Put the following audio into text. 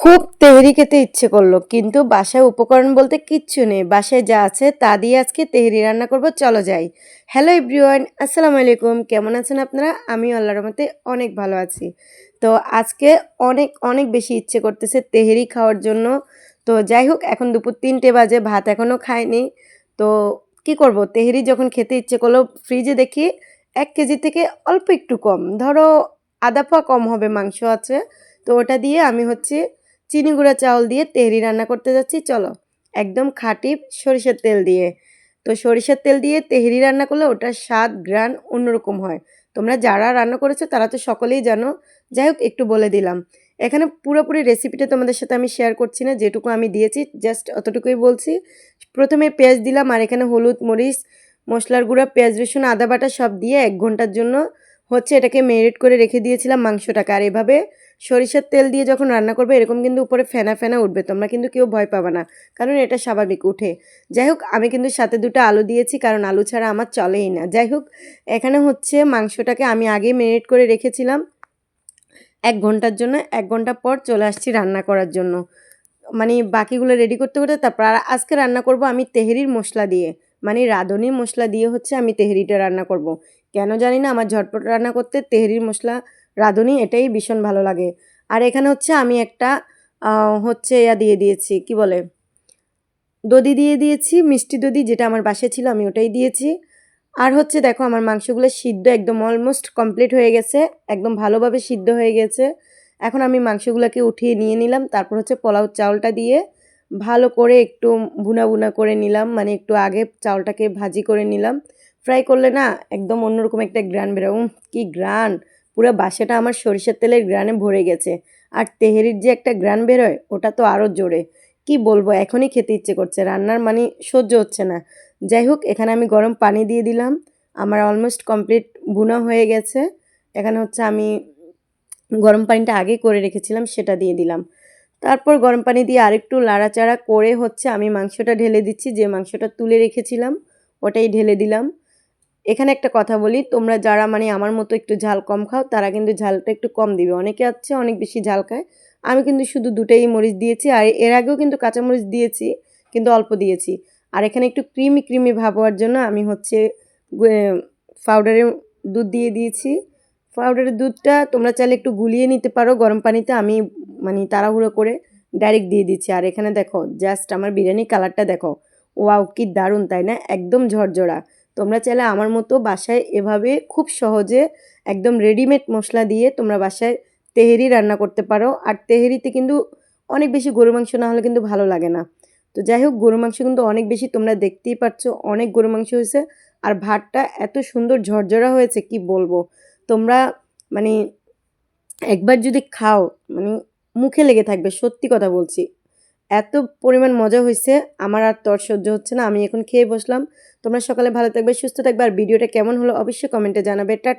খুব তেহরি খেতে ইচ্ছে করল, কিন্তু বাসায় উপকরণ বলতে কিচ্ছু নেই। বাসায় যা আছে তা দিয়ে আজকে তেহরি রান্না করব, চলো যাই। হ্যালো এভরিওয়ান আসসালামু আলাইকুম। কেমন আছেন আপনারা? আমি আল্লাহর রহমতে অনেক ভালো আছি। তো আজকে অনেক অনেক বেশি ইচ্ছে করতেছে তেহেরি খাওয়ার জন্য। তো যাই হোক, এখন দুপুর তিনটে বাজে, ভাত এখনও খাইনি। তো কি করব? তেহেরি যখন খেতে ইচ্ছে করল ফ্রিজে দেখি এক কেজি থেকে অল্প একটু কম। ধরো আধা পা কম হবে, মাংস আছে। তো ওটা দিয়ে আমি হচ্ছে চিনি গুঁড়া চাউল দিয়ে তেহরি রান্না করতে যাচ্ছি, চলো। একদম খাঁটি সরিষার তেল দিয়ে। তো সরিষার তেল দিয়ে তেহরি রান্না করলে ওটার স্বাদ গ্রান অন্যরকম হয়। তোমরা যারা রান্না করেছ, তারা তো সকলেই জানো। যাই হোক, একটু বলে দিলাম। এখানে পুরোপুরি রেসিপিটা তোমাদের সাথে আমি শেয়ার করছি না, যেটুকু আমি দিয়েছি জাস্ট অতটুকুই বলছি। প্রথমে পেঁয়াজ দিলাম, আর এখানে হলুদ, মরিচ, মশলার গুঁড়া, পেঁয়াজ, রসুন, আদা বাটা সব দিয়ে এক ঘণ্টার জন্য হচ্ছে এটাকে মেরিট করে রেখে দিয়েছিলাম মাংসটাকে। আর এভাবে সরিষার তেল দিয়ে যখন রান্না করবে, এরকম কিন্তু উপরে ফেনা ফেনা উঠবে। তোমরা কিন্তু কেউ ভয় পাবে না, কারণ এটা স্বাভাবিক উঠে। যাই হোক, আমি কিন্তু সাথে দুটো আলু দিয়েছি, কারণ আলু ছাড়া আমার চলেই না। যাই হোক, এখানে হচ্ছে মাংসটাকে আমি আগেই মেরিনেট করে রেখেছিলাম। এক ঘণ্টার জন্য, এক ঘণ্টা পর চলে আসছি রান্না করার জন্য। মানে বাকিগুলো রেডি করতে করতে তারপর আজকে রান্না করব আমি তেহেরির মশলা দিয়ে। মানে রাঁধুনি মশলা দিয়ে হচ্ছে আমি তেহরিটা রান্না করব। কেন জানি না, আমার ঝটপট রান্না করতে তেহরির মশলা, রাঁধুনি এটাই ভীষণ ভালো লাগে। আর এখানে হচ্ছে আমি একটা হচ্ছে ইয়া দিয়ে দিয়েছি, কি বলে? দধি দিয়ে দিয়েছি, মিষ্টি দদি যেটা আমার বাসায় ছিল আমি ওটাই দিয়েছি। আর হচ্ছে দেখো আমার মাংসগুলো সিদ্ধ একদম অলমোস্ট কমপ্লিট হয়ে গেছে, একদম ভালোভাবে সিদ্ধ হয়ে গেছে। এখন আমি মাংসগুলোকে উঠিয়ে নিয়ে নিলাম, তারপর হচ্ছে পোলাও চাউলটা দিয়ে ভালো করে একটু বুনা বুনা করে নিলাম। মানে একটু আগে চাউলটাকে ভাজি করে নিলাম। ফ্রাই করলে না একদম অন্যরকম একটা গ্রান বেরো কি গ্রান? পুরো বাসাটা আমার সরিষার তেলের গ্রানে ভরে গেছে। আর তেহেরির যে একটা গ্রান বেরোয়, ওটা তো আরও জোরে। কি বলব, এখনই খেতে ইচ্ছে করছে। রান্নার মানে সহ্য হচ্ছে না। যাই হোক, এখানে আমি গরম পানি দিয়ে দিলাম। আমার অলমোস্ট কমপ্লিট বুনা হয়ে গেছে। এখানে হচ্ছে আমি গরম পানিটা আগে করে রেখেছিলাম, সেটা দিয়ে দিলাম। তারপর গরম পানি দিয়ে আরেকটু লাড়াচাড়া করে হচ্ছে আমি মাংসটা ঢেলে দিচ্ছি, যে মাংসটা তুলে রেখেছিলাম ওটাই ঢেলে দিলাম। এখানে একটা কথা বলি, তোমরা যারা মানে আমার মতো একটু ঝাল কম খাও, তারা কিন্তু ঝালটা একটু কম দিবে। অনেকে আছে অনেক বেশি ঝাল খায়। আমি কিন্তু শুধু দুটাই মরিচ দিয়েছি, আর এর আগেও কিন্তু কাঁচামরিচ দিয়েছি, কিন্তু অল্প দিয়েছি। আর এখানে একটু ক্রিমি ক্রিমি ভাব হওয়ার জন্য আমি হচ্ছে পাউডারের দুধ দিয়ে দিয়েছি। পাউডারের দুধটা তোমরা চাইলে একটু গুলিয়ে নিতে পারো গরম পানিতে, আমি মানে তাড়াহুড়ো করে ডাইরেক্ট দিয়ে দিচ্ছি। আর এখানে দেখো জাস্ট আমার বিরিয়ানি কালারটা দেখো। ওয়াও কি দারুণ, তাই না? একদম ঝরঝরা। তোমরা চাইলে আমার মতো বাসায় এভাবে খুব সহজে একদম রেডিমেড মশলা দিয়ে তোমরা বাসায় তেহেরি রান্না করতে পারো। আর তেহেরিতে কিন্তু অনেক বেশি গরু মাংস না হলে কিন্তু ভালো লাগে না। তো যাই হোক গরু মাংস কিন্তু অনেক বেশি তোমরা দেখতেই পাচ্ছ অনেক গরু মাংস হয়েছে। আর ভাতটা এত সুন্দর ঝরঝরা হয়েছে, কি বলব? তোমরা মানে একবার যদি খাও মানে মুখে লেগে থাকবে, সত্যি কথা বলছি। এত পরিমাণ মজা হয়েছে আমার আর তর সহ্য হচ্ছে না, আমি এখন খেয়ে বসলাম। তোমরা সকালে ভালো থাকবে, সুস্থ থাকবে, আর ভিডিওটা কেমন হলো অবশ্যই কমেন্টে জানাবে।